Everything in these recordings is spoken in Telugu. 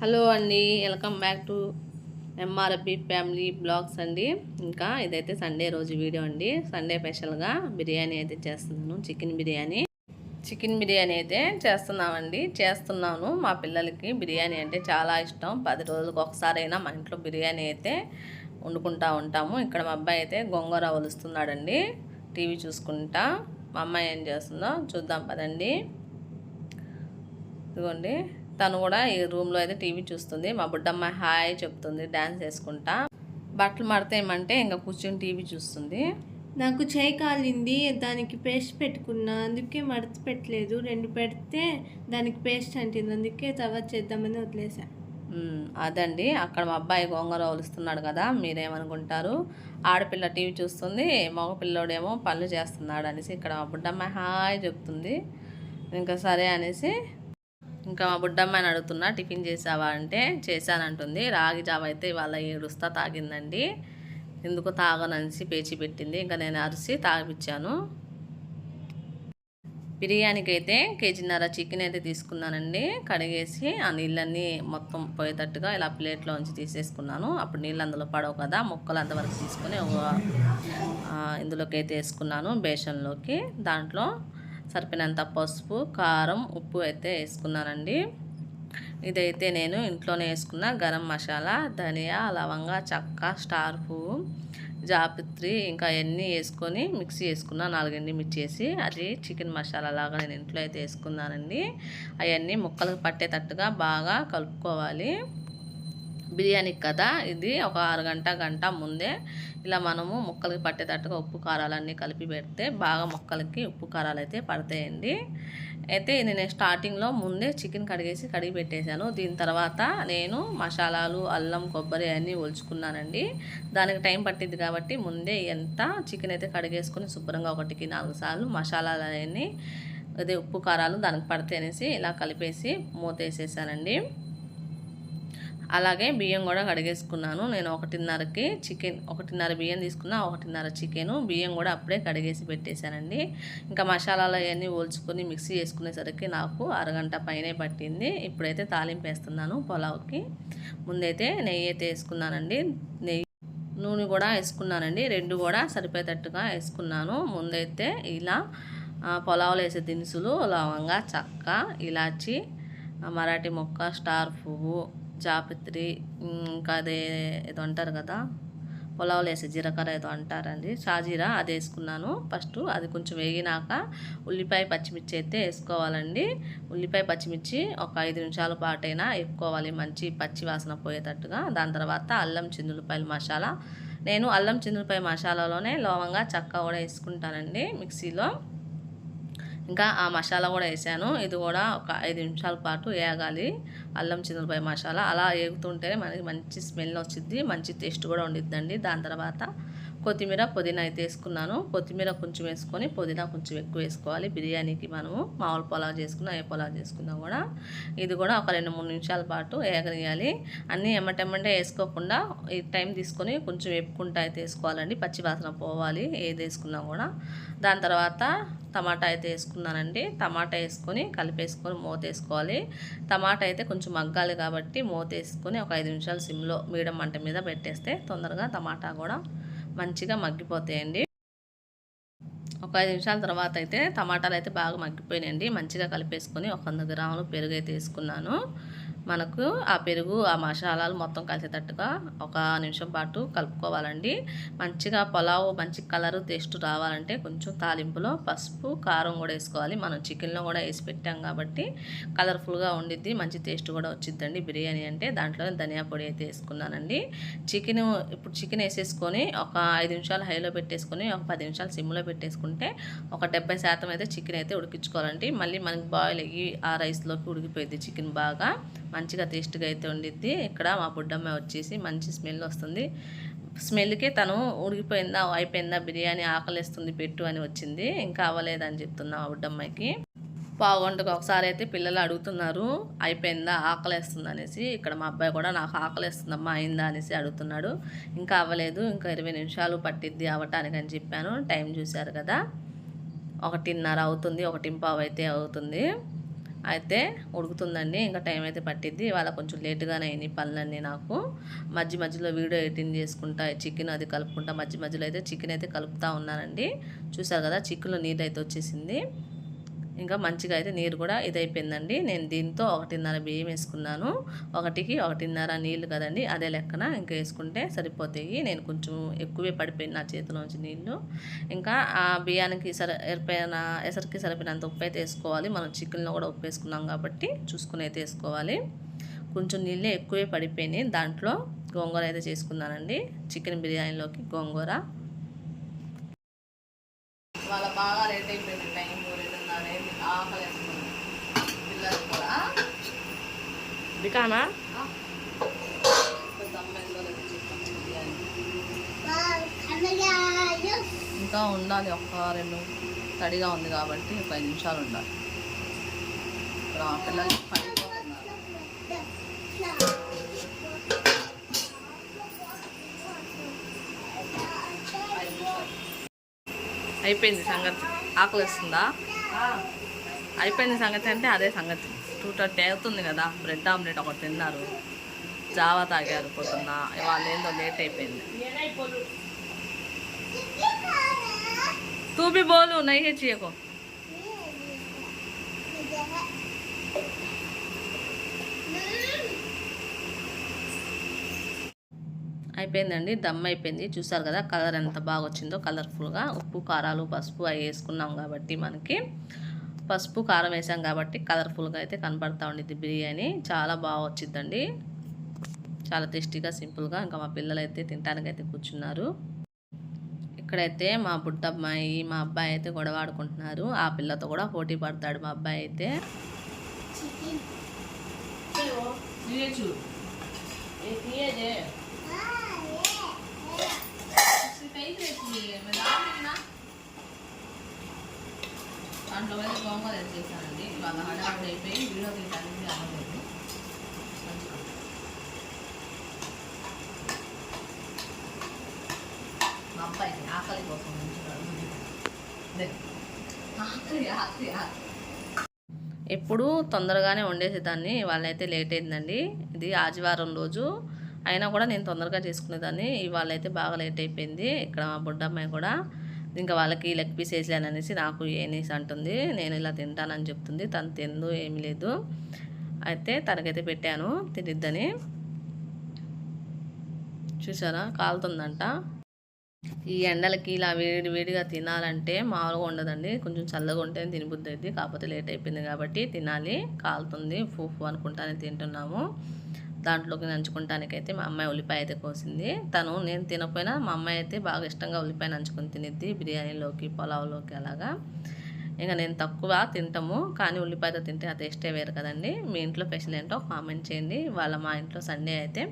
హలో అండి welcome back to MRP family blogs అండి. ఇంకా ఇదైతే సండే రోజు వీడియో అండి. సండే స్పెషల్గా బిర్యానీ అయితే చేస్తున్నాను చికెన్ బిర్యానీ. చికెన్ బిర్యానీ అయితే చేస్తున్నామండి. చేస్తున్నాను. మా పిల్లలకి బిర్యానీ అంటే చాలా ఇష్టం. పది రోజులకు ఒకసారి అయినా మా ఇంట్లో బిర్యానీ అయితే వండుకుంటా ఉంటాము. ఇక్కడ మా అబ్బాయి అయితే గొంగూర వలుస్తున్నాడండి టీవీ చూసుకుంటా. మా అమ్మాయి ఏం చేస్తుందో చూద్దాం పదండి. ఇదిగోండి. తను కూడా ఈ రూమ్లో అయితే టీవీ చూస్తుంది. మా బుడ్డమ్మ హాయ్ చెప్తుంది. డ్యాన్స్ వేసుకుంటా బట్టలు మడతేయమంటే ఇంకా కూర్చొని టీవీ చూస్తుంది. నాకు చేయి కాలింది. దానికి పేస్ట్ పెట్టుకున్నా. అందుకే మడత పెట్టలేదు. రెండు పెడితే దానికి పేస్ట్ అంటింది. అందుకే తర్వాత చేద్దామని వదిలేసా. అదండి. అక్కడ మా అబ్బాయి గోంగూర ఒలుస్తున్నాడు కదా మీరేమనుకుంటారు? ఆడపిల్ల టీవీ చూస్తుంది. మగ పిల్లోడేమో పనులు చేస్తున్నాడు అనేసి ఇక్కడ మా బుడ్డమ్మ హాయ్ చెప్తుంది. ఇంకా సరే అనేసి ఇంకా మా బుడ్డమ్మాయిని అడుగుతున్నా టిఫిన్ చేసావా? అంటే చేశానంటుంది. రాగి జావ అయితే ఇవాళ ఏడుస్తా తాగిందండి. ఎందుకు తాగననేసి పేచి పెట్టింది. ఇంకా నేను అరిసి తాగిపించాను బిర్యానీకి అయితే కేజీన్నర చికెన్ అయితే తీసుకున్నానండి. కడిగేసి ఆ నీళ్ళన్నీ మొత్తం పోయేటట్టుగా ఇలా ప్లేట్లోంచి తీసేసుకున్నాను. అప్పుడు నీళ్ళు అందులో పడవు కదా. ముక్కలు అంతవరకు తీసుకొని ఒక ఇందులోకి అయితే వేసుకున్నాను బేసన్లోకి. దాంట్లో సరిపోయినంత పసుపు కారం ఉప్పు అయితే వేసుకున్నానండి. ఇదైతే నేను ఇంట్లోనే వేసుకున్న గరం మసాలా ధనియా లవంగ చక్క స్టార్ పువ్వు జాపత్రి ఇంకా అవన్నీ వేసుకొని మిక్సీ వేసుకున్నా నాలుగండి మిర్చి వేసి అది చికెన్ మసాలా లాగా నేను ఇంట్లో అయితే వేసుకున్నానండి. అవన్నీ ముక్కలకు పట్టేటట్టుగా బాగా కలుపుకోవాలి. బిర్యానీకి కదా ఇది ఒక అరగంట గంట ముందే ఇలా మనము ముక్కలకి పట్టేటట్టుగా ఉప్పు కారాలన్నీ కలిపి పెడితే బాగా ముక్కలకి ఉప్పు కారాలు అయితే పడతాయండి. అయితే నేను స్టార్టింగ్లో ముందే చికెన్ కడిగేసి కడిగి పెట్టేశాను. దీని తర్వాత నేను మసాలాలు అల్లం కొబ్బరి అన్నీ ఒలుచుకున్నానండి. దానికి టైం పట్టింది కాబట్టి ముందే ఎంత చికెన్ అయితే కడిగేసుకొని శుభ్రంగా ఒకటికి నాలుగు సార్లు మసాలాలు అదే ఉప్పు కారాలు దానికి పడితే అనేసి ఇలా కలిపేసి మూత వేసేసానండి. అలాగే బియ్యం కూడా కడిగేసుకున్నాను. నేను ఒకటిన్నరకి చికెన్ ఒకటిన్నర బియ్యం తీసుకున్నా ఒకటిన్నర చికెను. బియ్యం కూడా అప్పుడే కడిగేసి పెట్టేశానండి. ఇంకా మసాలాలు అవన్నీ ఓల్చుకొని మిక్సీ చేసుకునేసరికి నాకు అరగంట పైనే పట్టింది. ఇప్పుడైతే తాలింపు వేస్తున్నాను పొలావుకి. ముందైతే నెయ్యి అయితే వేసుకున్నానండి. నెయ్యి నూనె కూడా వేసుకున్నానండి. రెండు కూడా సరిపోయేటట్టుగా వేసుకున్నాను. ముందైతే ఇలా పొలావులు వేసే దినుసులు లవంగా చక్క ఇలాచి మరాఠీ మొక్క స్టార్ పువ్వు జాపత్రి ఇంకా అదే ఏదో అంటారు కదా పులావులో వేసే జీలకర్ర ఏదో అంటారండి. షాజీరా అది వేసుకున్నాను. ఫస్ట్ అది కొంచెం వేగినాక ఉల్లిపాయ పచ్చిమిర్చి అయితే వేసుకోవాలండి. ఉల్లిపాయ పచ్చిమిర్చి ఒక ఐదు నిమిషాల పాటైనా వేపుకోవాలి. మంచి పచ్చి వాసన పోయేటట్టుగా. దాని తర్వాత అల్లం చిందులపాయల మసాలా. నేను అల్లం చిందులపాయ మసాలాలోనే లవంగా చక్క కూడా వేసుకుంటానండి మిక్సీలో. ఇంకా ఆ మసాలా కూడా వేసాను. ఇది కూడా ఒక ఐదు నిమిషాల పాటు వేగాలి అల్లం చిన్నపాయ మసాలా అలా వేగుతుంటేనే మనకి మంచి స్మెల్ వచ్చింది మంచి టేస్ట్ కూడా ఉండిద్దండి. దాని తర్వాత కొత్తిమీర పుదీనా అయితే వేసుకున్నాను. కొత్తిమీర కొంచెం వేసుకొని పుదీనా కొంచెం ఎక్కువ వేసుకోవాలి. బిర్యానీకి మనము మామూలు పొలావ్ చేసుకున్నా ఏ పొలావ్ చేసుకున్నా కూడా ఇది కూడా ఒక రెండు మూడు నిమిషాల పాటు వేగనియాలి అన్నీ ఎమ్మటెమ్మంటే వేసుకోకుండా ఈ టైం తీసుకొని కొంచెం వేపుకుంటా అయితే వేసుకోవాలండి. పచ్చివాసన పోవాలి ఏది వేసుకున్నా కూడా. దాని తర్వాత టమాటా అయితే వేసుకున్నానండి. టమాటా వేసుకొని కలిపేసుకొని మూత వేసుకోవాలి. టమాటా అయితే కొంచెం మగ్గాలి కాబట్టి మూత వేసుకొని ఒక ఐదు నిమిషాలు సిమ్లో మీడియం మంట మీద పెట్టేస్తే తొందరగా టమాటా కూడా మంచిగా మగ్గిపోతాయండి. ఒక ఐదు నిమిషాల తర్వాత అయితే టమాటాలు అయితే బాగా మగ్గిపోయినాయండి. మంచిగా కలిపేసుకొని ఒక వంద గ్రాములు పెరుగు అయితే వేసుకున్నాను. మనకు ఆ పెరుగు ఆ మసాలాలు మొత్తం కలిసేటట్టుగా ఒక నిమిషం పాటు కలుపుకోవాలండి. మంచిగా పులావ్ మంచి కలర్ టేస్ట్ రావాలంటే కొంచెం తాలింపులో పసుపు కారం కూడా వేసుకోవాలి. మనం చికెన్లో కూడా వేసి పెట్టాం కాబట్టి కలర్ఫుల్గా ఉండిద్ది మంచి టేస్ట్ కూడా వచ్చిద్దండి. బిర్యానీ అంటే దాంట్లో ధనియా పొడి అయితే వేసుకున్నానండి. చికెన్ ఇప్పుడు చికెన్ వేసేసుకొని ఒక ఐదు నిమిషాలు హైలో పెట్టేసుకొని ఒక పది నిమిషాలు సిమ్లో పెట్టేసుకుంటే ఒక డెబ్బై శాతం అయితే చికెన్ అయితే ఉడికించుకోవాలండి. మళ్ళీ మనకి బాయిల్ అయ్యి ఆ రైస్లోకి ఉడికిపోయింది చికెన్ బాగా. మంచిగా టేస్ట్గా అయితే ఉండిద్ది. ఇక్కడ మా బుడ్డమ్మ వచ్చేసి మంచి స్మెల్ వస్తుంది. స్మెల్కే తను ఉడికిపోయిందా అయిపోయిందా బిర్యానీ ఆకలిస్తుంది పెట్టు అని వచ్చింది. ఇంకా అవ్వలేదని చెప్తున్నా మా బుడ్డమ్మకి. పావుగంటకు ఒకసారి అయితే పిల్లలు అడుగుతున్నారు అయిపోయిందా ఆకలేస్తుంది అనేసి. ఇక్కడ మా అబ్బాయి కూడా నాకు ఆకలేస్తుందమ్మా అయిందా అనేసి అడుగుతున్నాడు. ఇంకా అవ్వలేదు. ఇంకా ఇరవై నిమిషాలు పట్టిద్ది అవ్వటానికి అని చెప్పాను. టైం చూశారు కదా. ఒకటిన్నర అవుతుంది ఒకటి పావు అయితే అవుతుంది. అయితే ఉడుకుతుందండి ఇంకా టైం అయితే పట్టిద్ది. ఇవాళ కొంచెం లేటుగానే అయినాయి పనులన్నీ నాకు. మధ్య మధ్యలో వీడియో ఎడిటింగ్ చేసుకుంటా చికెన్ అది కలుపుకుంటా మధ్య మధ్యలో అయితే చికెన్ అయితే కలుపుతూ ఉన్నానండి. చూసారు కదా చికెన్లో నీళ్ళు అయితే వచ్చేసింది. ఇంకా మంచిగా అయితే నీరు కూడా ఇదైపోయిందండి. నేను దీంతో ఒకటిన్నర బియ్యం వేసుకున్నాను. ఒకటికి ఒకటిన్నర నీళ్ళు కదండి అదే లెక్కన ఇంకా వేసుకుంటే సరిపోతాయి. నేను కొంచెం ఎక్కువే పడిపోయింది నా చేతిలోంచి నీళ్ళు. ఇంకా ఆ బియ్యానికి సరి ఎరిపోయిన ఎసరికి సరిపోయినంత ఉప్పు అయితే వేసుకోవాలి. మనం చికెన్లో కూడా ఉప్పు వేసుకున్నాం కాబట్టి చూసుకుని అయితే వేసుకోవాలి. కొంచెం నీళ్ళే ఎక్కువే పడిపోయినాయి. దాంట్లో గోంగూర అయితే చేసుకున్నానండి. చికెన్ బిర్యానీలోకి గోంగూర. వాళ్ళ బాగా రేట్ అయిపోయింది టైం రెండున్నర పిల్లలు కూడా దికానా? ఇంకా ఉండాలి ఒక్క రెండు. తడిగా ఉంది కాబట్టి ఒక ఐదు నిమిషాలు ఉండాలి. ఇక్కడ ఆ పిల్లలు పడిపోతున్నారు. అయిపోయింది సంగతి. ఆకలి వస్తుందా అయిపోయిన సంగతి అంటే అదే సంగతి. టూ థర్టీ అవుతుంది కదా బ్రెడ్ ఆమ్లెట్ ఒకటి తిన్నారు. జావా తాగారు పొద్దున్న. వాళ్ళు ఏందో లేట్ అయిపోయింది. తూ బోలు నైహే చేయకో అయిపోయిందండి దమ్ అయిపోయింది. చూసారు కదా కలర్ ఎంత బాగా వచ్చిందో కలర్ఫుల్గా ఉప్పు కారాలు పసుపు అవి వేసుకున్నాం కాబట్టి మనకి. పసుపు కారం వేసాం కాబట్టి కలర్ఫుల్గా అయితే కనపడతా ఉండిద్ది. బిర్యానీ చాలా బాగా వచ్చిందండి చాలా టేస్టీగా సింపుల్గా ఇంకా మా పిల్లలు అయితే తినడానికి అయితే కూర్చున్నారు. ఇక్కడైతే మా బుడ్డ అమ్మాయి మా అబ్బాయి అయితే గొడవ ఆడుకుంటున్నారు. ఆ పిల్లతో కూడా పోటీ పడతాడు మా అబ్బాయి అయితే. దాంట్లో అయితే గోంగూర చేశానండి. ఇవాళ హడావిడి అయిపోయి వీడియో తీయడానికి అవ్వలేదు మా అబ్బాయికి ఆకలి కోసం ఆకలి ఆకలి ఆకలి. ఎప్పుడు తొందరగానే వండేసేదాన్ని వాళ్ళైతే లేట్ అయిందండి. ఇది ఆదివారం రోజు. అయినా కూడా నేను తొందరగా చేసుకునేదాన్ని. ఇవాళ అయితే బాగా లేట్ అయిపోయింది. ఇక్కడ మా బుడ్డమ్మాయి కూడా ఇంకా వాళ్ళకి లెగ్ పీస్ వేసాను నాకు ఏనేసి అంటుంది నేను ఇలా తింటానని చెప్తుంది తను తిందు ఏమీ లేదు. అయితే తనకైతే పెట్టాను తినిద్దని. చూసారా? కాలుతుందంట. ఈ ఎండలకి ఇలా వేడి వేడిగా తినాలంటే మామూలుగా ఉండదండి. కొంచెం చల్లగా ఉంటే తినబుద్ధి అయింది కాకపోతే లేట్ అయిపోయింది కాబట్టి తినాలి. కాలుతుంది ఫూఫు అనుకుంటానే తింటున్నాము. దాంట్లోకి నంచుకుంటానికైతే మా అమ్మాయి ఉల్లిపాయ అయితే కోసింది. తను నేను తినకపోయినా మా అమ్మాయి అయితే బాగా ఇష్టంగా ఉల్లిపాయ నంచుకొని తినిద్ది బిర్యానీలోకి పులావ్లోకి అలాగా. ఇంకా నేను తక్కువ తింటాము కానీ ఉల్లిపాయతో తింటే ఆ టేస్టే వేరు కదండి. మీ ఇంట్లో స్పెషల్ ఏంటో కామెంట్ చేయండి. వాళ్ళ మా ఇంట్లో సండే అయితే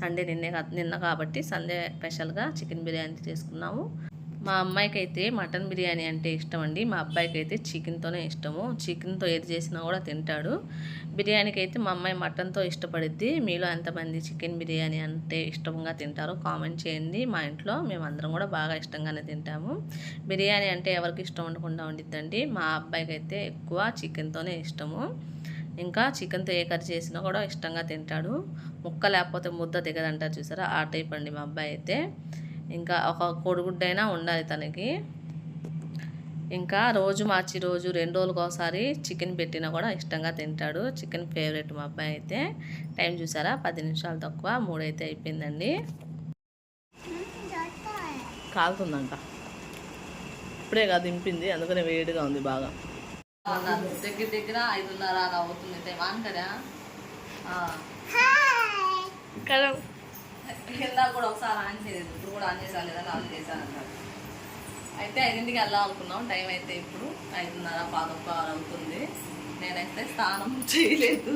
సండే నిన్నే నిన్న కాబట్టి సండే స్పెషల్గా చికెన్ బిర్యానీ చేసుకున్నాము. మా అమ్మాయికి అయితే మటన్ బిర్యానీ అంటే ఇష్టం అండి మా అబ్బాయికి అయితే చికెన్తోనే ఇష్టము. చికెన్తో ఏది చేసినా కూడా తింటాడు. బిర్యానీకి అయితే మా అమ్మాయి మటన్తో ఇష్టపడిద్ది. మీలో ఎంతమంది చికెన్ బిర్యానీ అంటే ఇష్టంగా తింటారో కామెంట్ చేయండి. మా ఇంట్లో మేమందరం కూడా బాగా ఇష్టంగానే తింటాము. బిర్యానీ అంటే ఎవరికి ఇష్టం ఉండకుండా ఉండిద్దండి. మా అబ్బాయికి అయితే ఎక్కువ చికెన్తోనే ఇష్టము. ఇంకా చికెన్తో ఏ కర్రీ చేసినా కూడా ఇష్టంగా తింటాడు. ముక్క లేకపోతే ముద్ద దిగదంటారు చూసారా? ఆ టైప్ అండి మా అబ్బాయి అయితే. ఇంకా ఒక కోడిగుడ్డైనా ఉండాలి తనకి. ఇంకా రోజు మార్చి రోజు రెండు రోజులకు ఒకసారి చికెన్ పెట్టినా కూడా ఇష్టంగా తింటాడు. చికెన్ ఫేవరెట్ మా అబ్బాయి అయితే. టైం చూసారా? పది నిమిషాలు తక్కువ. మూడైతే అయిపోయిందండి. కాలుతుందంట. ఇప్పుడే కాదు దింపింది. అందుకనే వేడిగా ఉంది బాగా. దగ్గర దగ్గర ఐదున్నర అలా అవుతుంది. టైం అంటారా? కదా కింద కూడా ఒకసారి ఆన్ చేయలేదు ఇప్పుడు కూడా ఆన్ చేసా లేదా ఆన్ చేశాను అన్నాడు అయితే ఐదింటికి వెళ్దాం అనుకున్నాం టైం అయితే ఇప్పుడు ఐదున్నర పాదొక్క అవుతుంది. నేనైతే స్నానం చేయలేదు.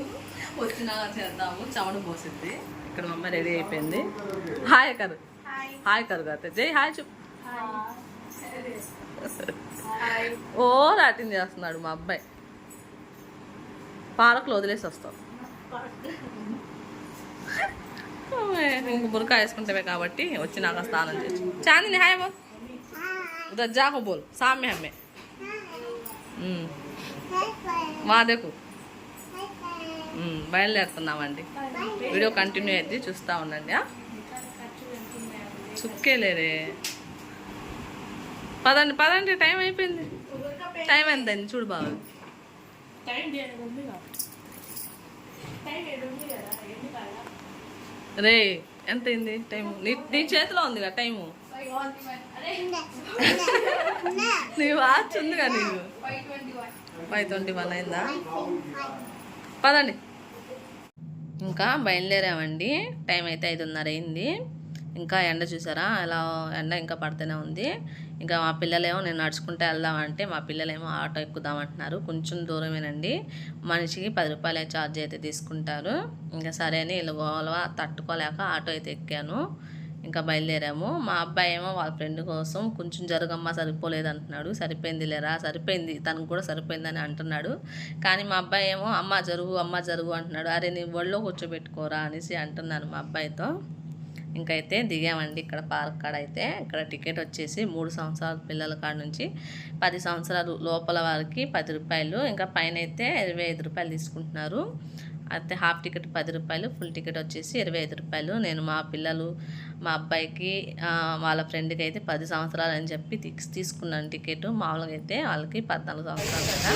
వచ్చినాక చేద్దాము చెమట పోసిద్ది. ఇక్కడ మా అమ్మ రెడీ అయిపోయింది. హాయ్ కరు హాయ్. కరు అయితే జై హాయ్ చెప్పు ఓ రాటింగ్ చేస్తున్నాడు మా అబ్బాయి. పార్కులో వదిలేసి వస్తాం. ఇంక బురకా వేసుకుంటామే కాబట్టి వచ్చినాక స్నానం చేసి చాందిని హాయ్ బోల్ రజ్జాకు బోల్. సామ్య హమ్మే. వాదకు బయలుదేరుతున్నామండి. వీడియో కంటిన్యూ అయితే చూస్తూ ఉండండి చుక్కే లేదే పదండి పదండి టైం అయిపోయింది. టైం ఎంతండి? చూడు బాబు. రే ఎంత అయింది టైం నీ నీ చేతిలో ఉందిగా టైము? నీ వాచ్ ఉందిగా నీకు? ఫైవ్ ట్వంటీ వన్ అయిందా? పదండి. ఇంకా బయలుదేరామండి. టైం అయితే ఐదున్నర అయింది. ఇంకా ఎండ చూసారా? ఎలా ఎండ ఇంకా పడుతూనే ఉంది. ఇంకా మా పిల్లలేమో నేను నడుచుకుంటూ వెళ్దామంటే మా పిల్లలేమో ఆటో ఎక్కుదామంటున్నారు. కొంచెం దూరమేనండి. మనిషికి పది రూపాయలే ఛార్జ్ అయితే తీసుకుంటారు. ఇంకా సరే అని వీళ్ళు తట్టుకోలేక ఆటో అయితే ఎక్కాను. ఇంకా బయలుదేరాము. మా అబ్బాయి ఏమో వాళ్ళ ఫ్రెండ్ కోసం కొంచెం జరగమ్మ సరిపోలేదు అంటున్నాడు సరిపోయింది లేరా? సరిపోయింది. తనకు కూడా సరిపోయిందని అంటున్నాడు. కానీ మా అబ్బాయి ఏమో అమ్మ జరుగు అమ్మ జరుగు అంటున్నాడు. అరే నీ ఒళ్ళో కూర్చోబెట్టుకోరా అనేసి అంటున్నాను మా అబ్బాయితో. ఇంకైతే దిగామండి ఇక్కడ పార్క్ కాడ అయితే. ఇక్కడ టికెట్ వచ్చేసి మూడు సంవత్సరాల పిల్లల కాడ నుంచి పది సంవత్సరాలు లోపల వారికి పది రూపాయలు. ఇంకా పైన అయితే ఇరవై ఐదు రూపాయలు తీసుకుంటున్నారు. అయితే హాఫ్ టికెట్ పది రూపాయలు ఫుల్ టికెట్ వచ్చేసి ఇరవై ఐదు రూపాయలు. నేను మా పిల్లలు మా అబ్బాయికి వాళ్ళ ఫ్రెండ్కి అయితే పది సంవత్సరాలు అని చెప్పి తీసుకున్నాను టికెట్. మామూలుగా అయితే వాళ్ళకి పద్నాలుగు సంవత్సరాలు కదా.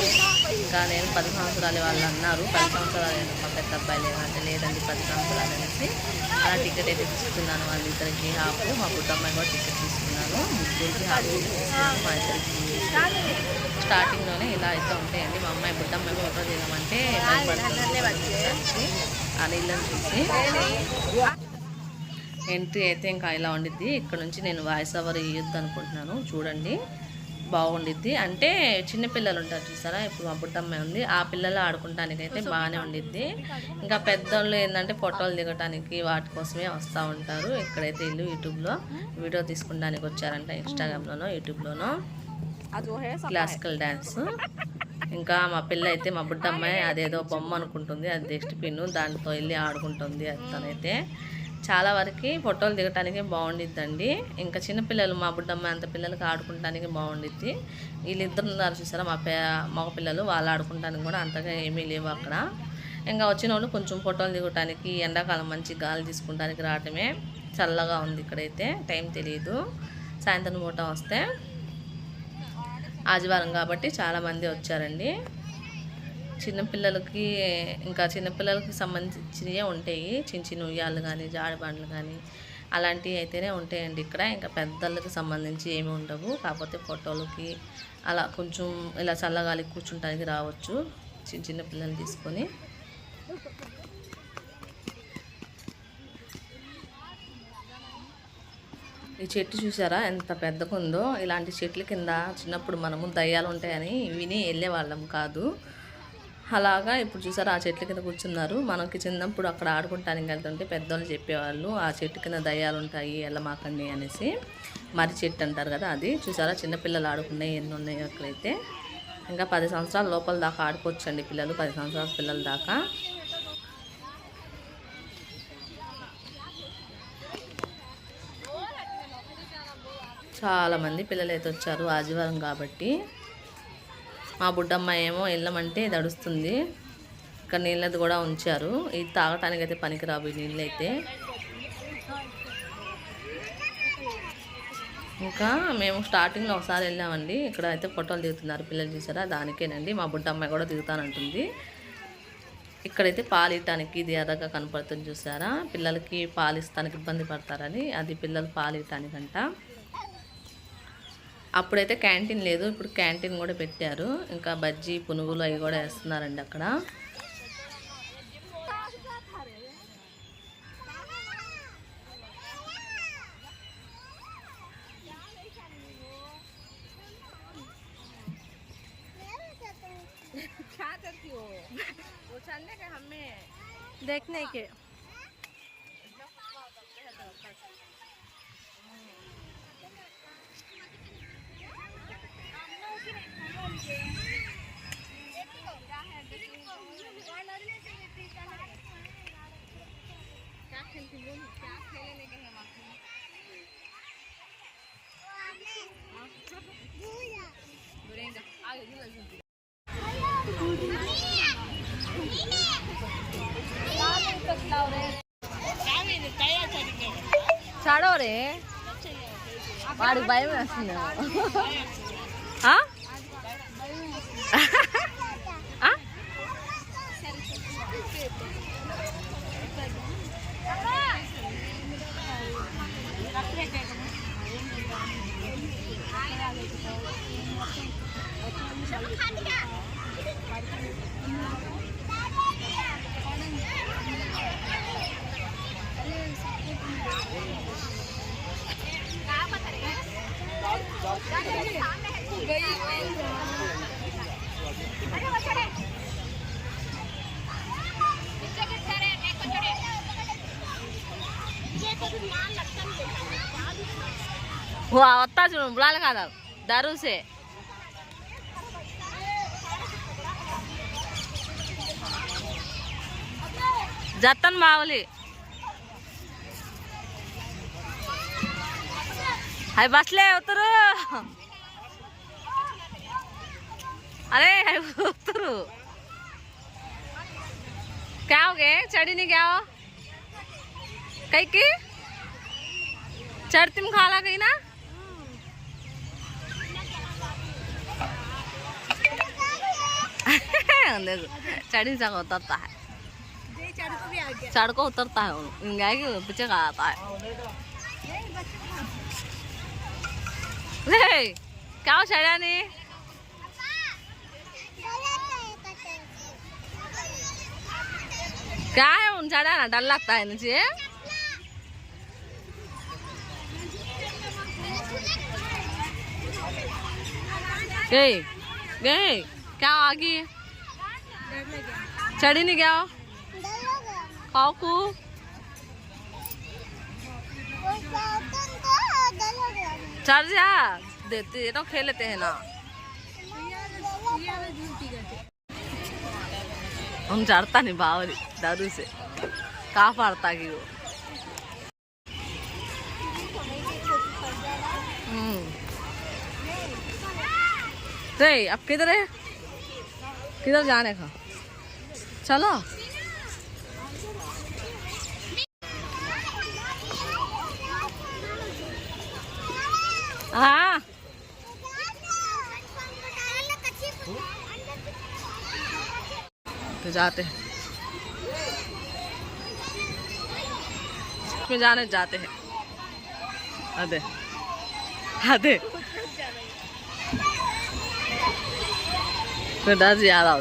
ఇంకా నేను పది సంవత్సరాలు వాళ్ళు అన్నారు. పది సంవత్సరాలు మా పెద్ద అబ్బాయిలు ఏమంటే లేదండి పది సంవత్సరాలు అనేసి. అలా టికెట్ అయితే తీసుకున్నాను. వాళ్ళిద్దరికి హాఫ్ మా పుట్టమ్మాయి కూడా టికెట్ తీసుకున్నాను. ముగ్గురికి హాఫ్ తీసుకున్నాను. మా ఇద్దరికి స్టార్టింగ్లోనే ఇలా అయితే ఉంటాయండి. మా అమ్మాయి బుట్టమ్మాయి ఫోటో తీయమంటే ఆ నీళ్ళని చూసి ఎంట్రీ అయితే ఇంకా ఇలా ఉండిద్ది. ఇక్కడ నుంచి నేను వాయిస్ ఓవర్ ఇవ్వద్దు అనుకుంటున్నాను. చూడండి. బాగుండిద్ది. అంటే చిన్న పిల్లలు ఉంటారు చూసారా? ఇప్పుడు మా బుట్టమ్మాయి ఉంది. ఆ పిల్లలు ఆడుకుంటానికి అయితే బాగానే ఉండిద్ది. ఇంకా పెద్దోళ్ళు ఏంటంటే ఫోటోలు దిగటానికి వాటి కోసమే వస్తూ ఉంటారు. ఇక్కడైతే వీళ్ళు యూట్యూబ్లో వీడియో తీసుకుంటానికి వచ్చారంట ఇన్స్టాగ్రామ్లోనో యూట్యూబ్లోనో. క్లాసికల్ డ్యాన్స్ ఇంకా మా పిల్ల అయితే మా బుడ్డమ్మాయి అదేదో బొమ్మ అనుకుంటుంది. అది నెక్స్ట్ పిన్ దాంతో వెళ్ళి ఆడుకుంటుంది అది తనైతే. చాలా వరకు ఫోటోలు దిగటానికి బాగుండిద్దండి. ఇంకా చిన్నపిల్లలు మా బుడ్డమ్మ అంత పిల్లలకి ఆడుకుంటానికి బాగుండిద్ది. వీళ్ళిద్దరు ఉన్నారు చూసారా మా పే మగ పిల్లలు వాళ్ళు ఆడుకుంటానికి కూడా అంతగా ఏమీ లేవు అక్కడ. ఇంకా వచ్చిన వాళ్ళు కొంచెం ఫోటోలు దిగటానికి ఎండాకాలం మంచి గాలి తీసుకుంటానికి రావటమే చల్లగా ఉంది ఇక్కడైతే టైం తెలియదు సాయంత్రం పూట వస్తే ఆదివారం కాబట్టి చాలామంది వచ్చారండి. చిన్నపిల్లలకి ఇంకా చిన్నపిల్లలకి సంబంధించినవే ఉంటాయి. చిన్న చిన్న ఉయ్యాలు కానీ జాడబండ్లు కానీ అలాంటివి అయితేనే ఉంటాయండి ఇక్కడ. ఇంకా పెద్దలకు సంబంధించి ఏమి ఉండవు. కాకపోతే ఫోటోలకి అలా కొంచెం ఇలా చల్లగాలి కూర్చుంటానికి రావచ్చు. చిన్న చిన్న పిల్లలు తీసుకొని. ఈ చెట్టు చూసారా? ఎంత పెద్దగా ఉందో ఇలాంటి చెట్ల కింద చిన్నప్పుడు మనము దయ్యాలు ఉంటాయని విని వెళ్ళేవాళ్ళం కాదు. అలాగా ఇప్పుడు చూసారా ఆ చెట్ల కింద కూర్చున్నారు. మనకి చిన్నప్పుడు అక్కడ ఆడుకుంటానికి వెళ్తుంటే పెద్దోళ్ళు చెప్పేవాళ్ళు ఆ చెట్టు కింద దయ్యాలు ఉంటాయి వెళ్ళమాకండి అనేసి. మరి చెట్టు అంటారు కదా అది. చూసారా చిన్నపిల్లలు ఆడుకున్నాయి ఎన్ని ఉన్నాయి అక్కడైతే. ఇంకా పది సంవత్సరాల లోపల దాకా ఆడుకోవచ్చండి పిల్లలు పది సంవత్సరాల పిల్లల దాకా. చాలామంది పిల్లలు అయితే వచ్చారు ఆదివారం కాబట్టి. మా బుడ్డమ్మ ఏమో వెళ్ళమంటే దడుస్తుంది ఇక్కడ నీళ్ళది కూడా ఉంచారు. ఇది తాగటానికి అయితే పనికిరావు ఈ నీళ్ళు అయితే ఇంకా మేము స్టార్టింగ్లో ఒకసారి వెళ్ళామండి. ఇక్కడ అయితే ఫోటోలు దిగుతున్నారు పిల్లలు చూసారా? దానికేనండి. మా బుడ్డమ్మాయి కూడా దిగుతానంటుంది. ఇక్కడైతే పాలు ఇవ్వటానికి ఇది ఎర్రగా కనపడుతుంది చూసారా? పిల్లలకి పాలు ఇస్తానికి ఇబ్బంది పడతారని. అది పిల్లలు పాలు ఇవ్వటానికంట అప్పుడైతే క్యాంటీన్ లేదు ఇప్పుడు క్యాంటీన్ కూడా పెట్టారు ఇంకా బజ్జీ పునుగులు అవి కూడా వేస్తున్నారండి అక్కడ देखने के వాడికి భయం వేస్తుంది Thank you. वो आवता చూడు बुला लगा था दारू से हाय बसले उतरू। अरे हाय उतरू। क्या हो गए चढ़ी नहीं क्या हो? कहीं की? चढ़ तुम खाला गई ना? चढ़ी जगह उतरता है। चढ़ को उतरता है के पीछे का आता है। લે કાવ સડાને क्या है उन झाड़ा ना डर लगता है मुझे गए गए क्या आगे चढ़ी नहीं गया खाओ को जा देते ये तो खेल लेते हैं ना। हम चढ़ता नहीं, बावरी, दारू से। कहाँ पड़ता कि वो? हम्म। अब किधर है? किधर जाने का? चलो। हाँ। तो जाते हैं। में जाने जाते हैं। अदे अदे फिर दस याद आ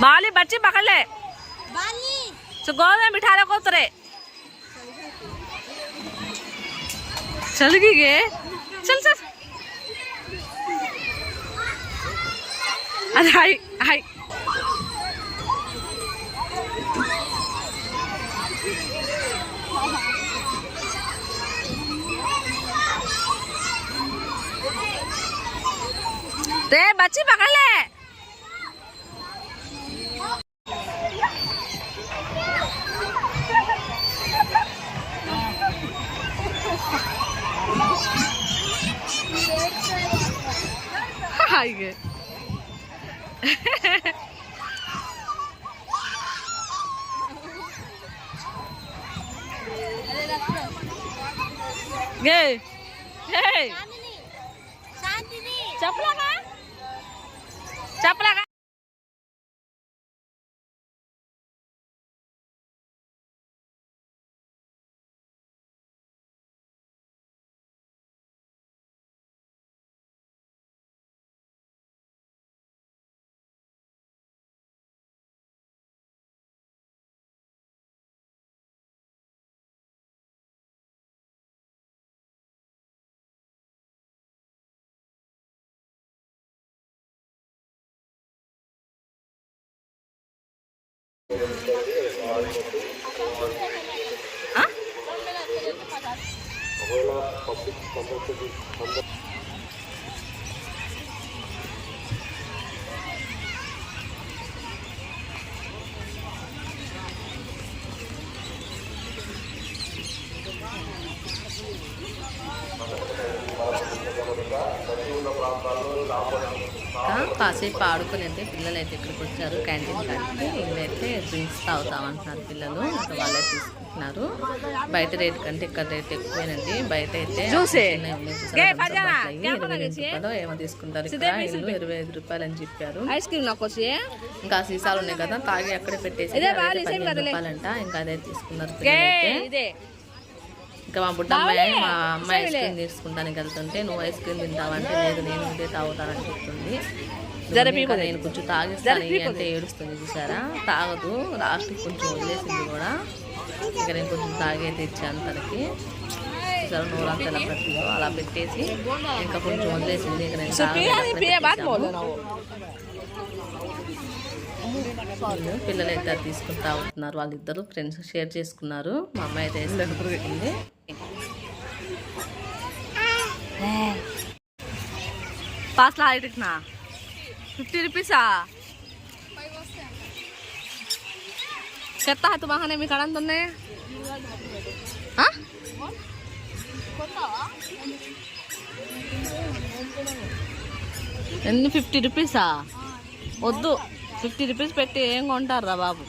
बाली बच्ची पकड़ ले। तो गोद में बिठा को उतरे। चल गई गे। चल चल। अरे हाय हाय। रे बच्ची पकड़ ले। ஆயிடுச்சா இது சப்பலாமா சப்பலாமா का ఆ? ఇంకా కాసేపు ఆడుకొని అయితే పిల్లలు అయితే ఇక్కడికి వచ్చారు క్యాంటీన్ కాడికి. వీళ్ళైతే డ్రింక్స్ తాగుతామంటున్నారు పిల్లలు. ఇంకా వాళ్ళే తీసుకుంటున్నారు. బయట రేట్ కంటే ఇక్కడ రేట్ ఎక్కువేనండి. బయట అయితే ఏమో తీసుకుంటారు ఇక్కడ. ఇరవై ఐదు రూపాయలు అని చెప్పారు. ఇంకా సీసాలు ఉన్నాయి కదా తాగి అక్కడే పెట్టేసి రూపాయలంట. ఇంకా అదే తీసుకున్నారు ఇంకా మా బుడ్డ అమ్మాయి మా అమ్మాయి ఐస్ క్రీమ్ తీసుకుంటానికి వెళ్తుంటే నువ్వు ఐస్ క్రీమ్ తింటావంటే లేదు నేను ఇదే తాగుతానని చెప్తుంది. ఇంకా నేను కొంచెం తాగిస్తాను. అంటే ఏడుస్తుంది చూసారా? తాగదు. లాస్ట్ కొంచెం వదిలేసింది కూడా. ఇక నేను కొంచెం తాగైతే ఇచ్చాను తనకి. చూసారా? నూరంతా ఎలా పెట్టిందో అలా పెట్టేసి ఇంకా కొంచెం వదిలేసింది. ఇక నేను పిల్లలు అయితే అది తీసుకుని తాగుతున్నారు వాళ్ళిద్దరు ఫ్రెండ్స్ షేర్ చేసుకున్నారు. మా అమ్మాయి అయితే ఐస్ క్రీమ్ తీసుకుంది ఫిఫ్టీ రూపీసా? చెత్త హత్తు బాగానే మీకు అడంత ఎన్ని ఫిఫ్టీ రూపీసా? వద్దు. ఫిఫ్టీ రూపీస్ పెట్టి ఏం కొంటారా బాబు?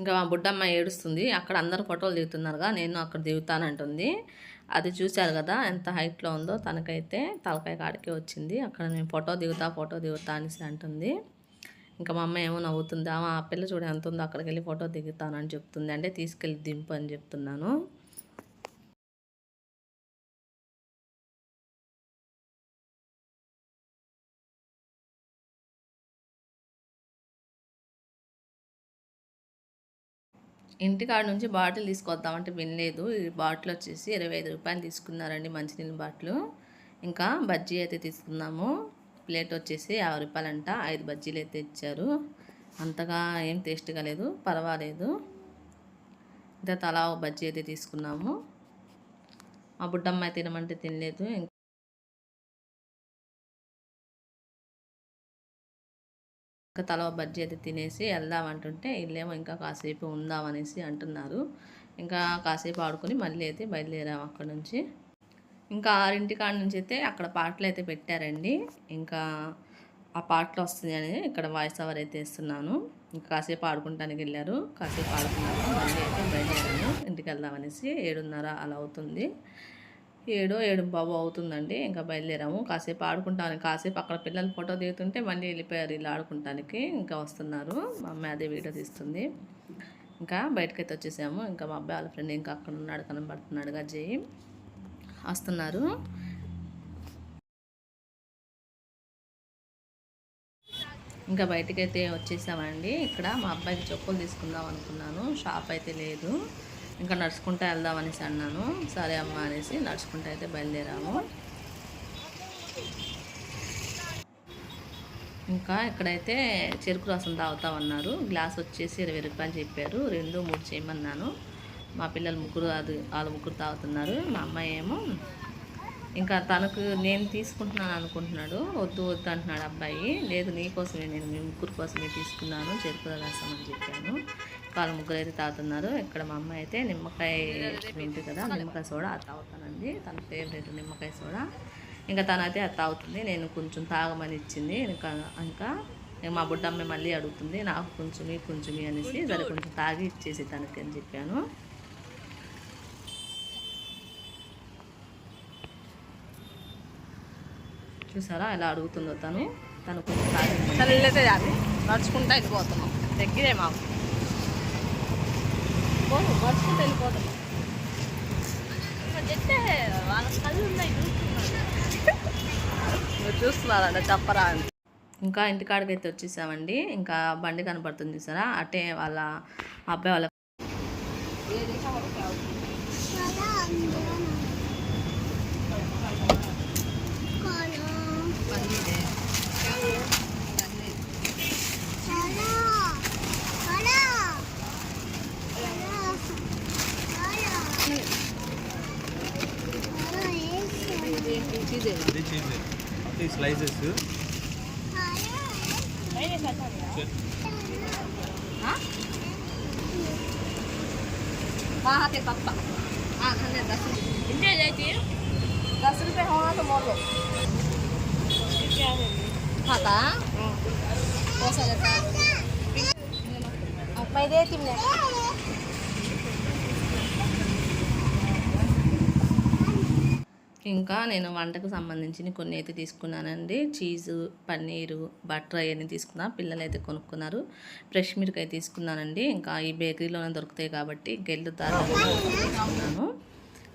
ఇంకా మా బుడ్డమ్మ ఏడుస్తుంది. అక్కడ అందరు ఫోటోలు దిగుతున్నారుగా నేను అక్కడ దిగుతానంటుంది అది చూశారు కదా ఎంత హైట్లో ఉందో తనకైతే తలకాయ కాడికి వచ్చింది. అక్కడ నేను ఫోటో దిగుతా ఫోటో దిగుతా అనేసి అంటుంది. ఇంకా మా అమ్మ ఏమో నవ్వుతుంది. ఆ పిల్ల చూడ ఎంత ఉందో అక్కడికి వెళ్ళి ఫోటో దిగుతానని చెప్తుంది. అంటే తీసుకెళ్ళి దింపు అని చెప్తున్నాను. ఇంటికాడ నుంచి బాటిల్ తీసుకొద్దామంటే వినలేదు. ఈ బాటిల్ వచ్చేసి ఇరవై ఐదు రూపాయలు తీసుకున్నారండి మంచినీళ్ళ బాటిల్. ఇంకా బజ్జీ అయితే తీసుకున్నాము. ప్లేట్ వచ్చేసి యాభై రూపాయలంట. ఐదు బజ్జీలు అయితే ఇచ్చారు. అంతగా ఏం టేస్ట్గా లేదు. పర్వాలేదు. ఇంకా తలా ఒక బజ్జీ అయితే తీసుకున్నాము. ఆ బుడ్డమ్మ తినమంటే తినలేదు. ఇంకా ఇంకా తల ఒక బజ్జీ అయితే తినేసి వెళ్దాం అంటుంటే వీళ్ళేమో ఇంకా కాసేపు ఉందాం అనేసి అంటున్నారు. ఇంకా కాసేపు ఆడుకొని మళ్ళీ అయితే బయలుదేరాము అక్కడ నుంచి. ఇంకా ఆరింటి కాడ నుంచి అయితే అక్కడ పాటలు అయితే పెట్టారండి. ఇంకా ఆ పాటలు వస్తుంది అని ఇక్కడ వాయిస్ ఓవర్ అయితే ఇస్తున్నాను ఇంకా కాసేపు ఆడుకుంటానికి వెళ్ళారు. కాసేపు ఆడుకున్నాక మళ్ళీ అయితే బయలుదేరాను ఇంటికి వెళ్దాం అనేసి ఏడున్నర అలా అవుతుంది. ఏడో ఏడు బాబు అవుతుందండి. ఇంకా బయలుదేరాము. కాసేపు ఆడుకుంటాను. కాసేపు అక్కడ పిల్లలు ఫోటో దిగుతుంటే మళ్ళీ వెళ్ళిపోయారు ఇలా ఆడుకుంటానికి. ఇంకా వస్తున్నారు. మా అమ్మాయి అదే వీడియో తీస్తుంది. ఇంకా బయటకైతే వచ్చేసాము. ఇంకా మా అబ్బాయి వాళ్ళ ఫ్రెండ్ ఇంకా అక్కడ ఉన్నాడు కనబడుతున్నాడుగా జై. వస్తున్నారు. ఇంకా బయటకైతే వచ్చేసామండి. ఇక్కడ మా అబ్బాయికి చెప్పులు తీసుకుందాం అనుకున్నాను. షాప్ అయితే లేదు. ఇంకా నడుచుకుంటూ వెళ్దాం అనేసి అన్నాను. సరే అమ్మ అనేసి నడుచుకుంటూ అయితే బయలుదేరాము. ఇంకా ఇక్కడైతే చెరుకు రసం తాగుతామన్నారు. గ్లాస్ వచ్చేసి ఇరవై రూపాయలు చెప్పారు. రెండు మూడు చేయమన్నాను. మా పిల్లలు ముగ్గురు అది వాళ్ళు ముగ్గురు తాగుతున్నారు. మా అమ్మాయి ఏమో ఇంకా తనకు నేను తీసుకుంటున్నాను అనుకుంటున్నాడు వద్దు వద్దు అంటున్నాడు అబ్బాయి. లేదు నీకోసమే నేను మీ ముగ్గురు కోసమే తీసుకున్నాను చెరుకు రసం అని చెప్పాను. వాళ్ళ ముగ్గురు అయితే తాగుతున్నారు. ఇక్కడ మా అమ్మాయి అయితే నిమ్మకాయ ఉంటుంది కదా నిమ్మకాయ సోడా అది తాగుతానండి తన ఫేవరెట్ నిమ్మకాయ సోడా. ఇంకా తనైతే అది తాగుతుంది. నేను కొంచెం తాగమని ఇచ్చింది. ఇంకా ఇంకా మా బుడ్డమ్మ మళ్ళీ అడుగుతుంది. నాకు కొంచెమి కొంచెమి అనేసి సరే కొంచెం తాగి ఇచ్చేసి తనకి అని చెప్పాను. చూసారా ఎలా అడుగుతుందో తను? తను కొంచెం అది నడుచుకుంటా వెళ్ళిపోతున్నాం. దగ్గరే మాకు. నడుచుకుంటూ వెళ్ళిపోతాం. చెప్తే వాళ్ళ కళ్ళు ఉన్నాయి మీరు చూస్తున్నారంట చెప్పరా అని. ఇంకా ఇంటికాడికి అయితే వచ్చేసామండి. ఇంకా బండి కనపడుతుంది చూసారా? అటే వాళ్ళ అబ్బాయి వాళ్ళ ఇది చీజ్ అంటే స్లైసెస్ वहाँ पे पप्पा हाँ खाने दस रुपये जाती दस रुपये होना तो बोलो खाता कौन सा लेता मैं देती हूँ ఇంకా నేను వంటకు సంబంధించిన కొన్ని అయితే తీసుకున్నానండి. చీజు పన్నీరు బటర్ అవన్నీ తీసుకున్నా. పిల్లలు అయితే కొనుక్కున్నారు. ఫ్రెష్ మిల్క్ అయితే తీసుకున్నానండి. ఇంకా ఈ బేకరీలోనే దొరుకుతాయి కాబట్టి గెల్లు తీసుకున్నాను.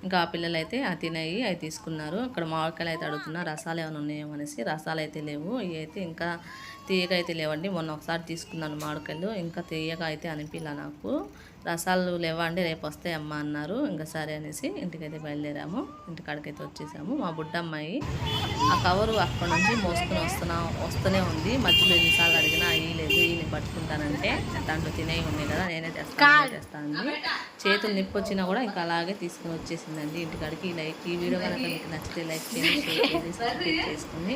ఇంకా ఆ పిల్లలు అయితే ఆ తినయి అవి తీసుకున్నారు. అక్కడ మామిడికాయలు అయితే అడుగుతున్నా రసాలు ఏమైనా ఉన్నాయేమో అనేసి. రసాలు అయితే లేవు. ఇవి అయితే ఇంకా తీయగా అయితే లేవండి. మొన్న ఒకసారి తీసుకున్నాను మామిడికాయలు. ఇంకా తీయగా అయితే అనిపించలే నాకు. రసాలు లేవా అండి రేపు వస్తాయి అమ్మ అన్నారు. ఇంకా సరే అనేసి ఇంటికైతే బయలుదేరాము. ఇంటికాడికైతే వచ్చేసాము. మా బుడ్డమ్మాయి ఆ కవరు అక్కడ నుంచి మోసుకొని వస్తున్నా వస్తూనే ఉంది. మధ్యలో ఎన్నిసార్లు అడిగినా లేదు ఈయన పట్టుకుంటానంటే దాంట్లో తినేవి ఉన్నాయి కదా నేనే తెస్తాను నేనే తెస్తాను చేతులు నిప్పు వచ్చినా కూడా ఇంకా అలాగే తీసుకుని వచ్చేసిందండి. ఇంటికాడికి ఈ లైక్ ఈ వీడియో కనుక మీకు నచ్చితే లైక్ చేయండి షేర్ చేసి సబ్స్క్రైబ్ చేసుకుని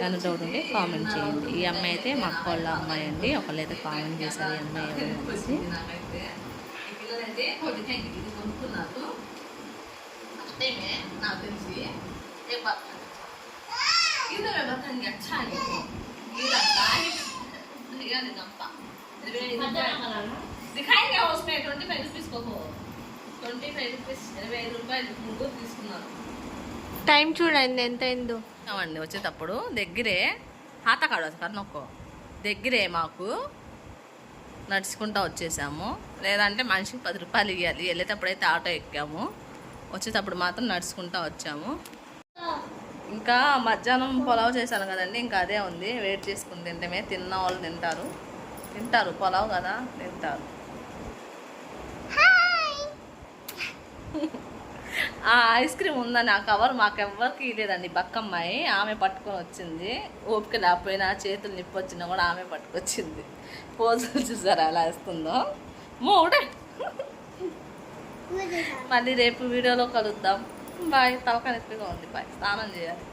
ఏమైనా డౌట్ ఉంటే కామెంట్ చేయండి. ఈ అమ్మాయి అయితే మా అక్క వాళ్ళ అమ్మాయి అండి. ఒకళ్ళు అయితే కామెంట్ చేశారు ఈ అమ్మాయి అనేసి. అయితే కొద్దిగా ఇది కొనుక్కున్నారు ఫస్ట్ టైమే నాకు తెలిసి రేపు ఇది రేపు ನನಗೆ ಅಚ್ಚ ಆಗಿತ್ತು ಈಗ అది గంప వస్తున్నాయి ట్వంటీ ఫైవ్ రూపీస్ కోకో ట్వంటీ ఫైవ్ రూపీస్ ఇరవై ఐదు రూపాయలు ముగ్గురు తీసుకున్నాను టైం చూడండి ఎంత అయిందో అండి వచ్చేటప్పుడు దగ్గరే హాత కాడ కన్నొక్కో దగ్గరే మాకు నడుచుకుంటూ వచ్చేసాము. లేదంటే మనిషికి పది రూపాయలు ఇవ్వాలి వెళ్ళేటప్పుడు అయితే ఆటో ఎక్కాము. వచ్చేటప్పుడు మాత్రం నడుచుకుంటూ వచ్చాము. ఇంకా మధ్యాహ్నం పొలావ్ చేశాను కదండి. ఇంకా అదే ఉంది. వెయిట్ చేసుకుని తింటమే. తిన్న వాళ్ళు తింటారు. తింటారు. పొలావ్ కదా తింటారు. ఆ ఐస్ క్రీమ్ ఉందని ఆ కవర్ మాకెవ్వరికి ఇవ్వలేదండి బక్కమ్మాయి ఆమె పట్టుకొని వచ్చింది. ఓపిక లేకపోయినా చేతులు నిప్పొచ్చినా కూడా ఆమె పట్టుకొచ్చింది. పోజులు చూసారా? ఎలా వేస్తుందో? మూడే మళ్ళీ రేపు వీడియోలో కలుద్దాం. బాయ్. తలక నొప్పిగా ఉంది. బాయ్. స్నానం చేయాలి.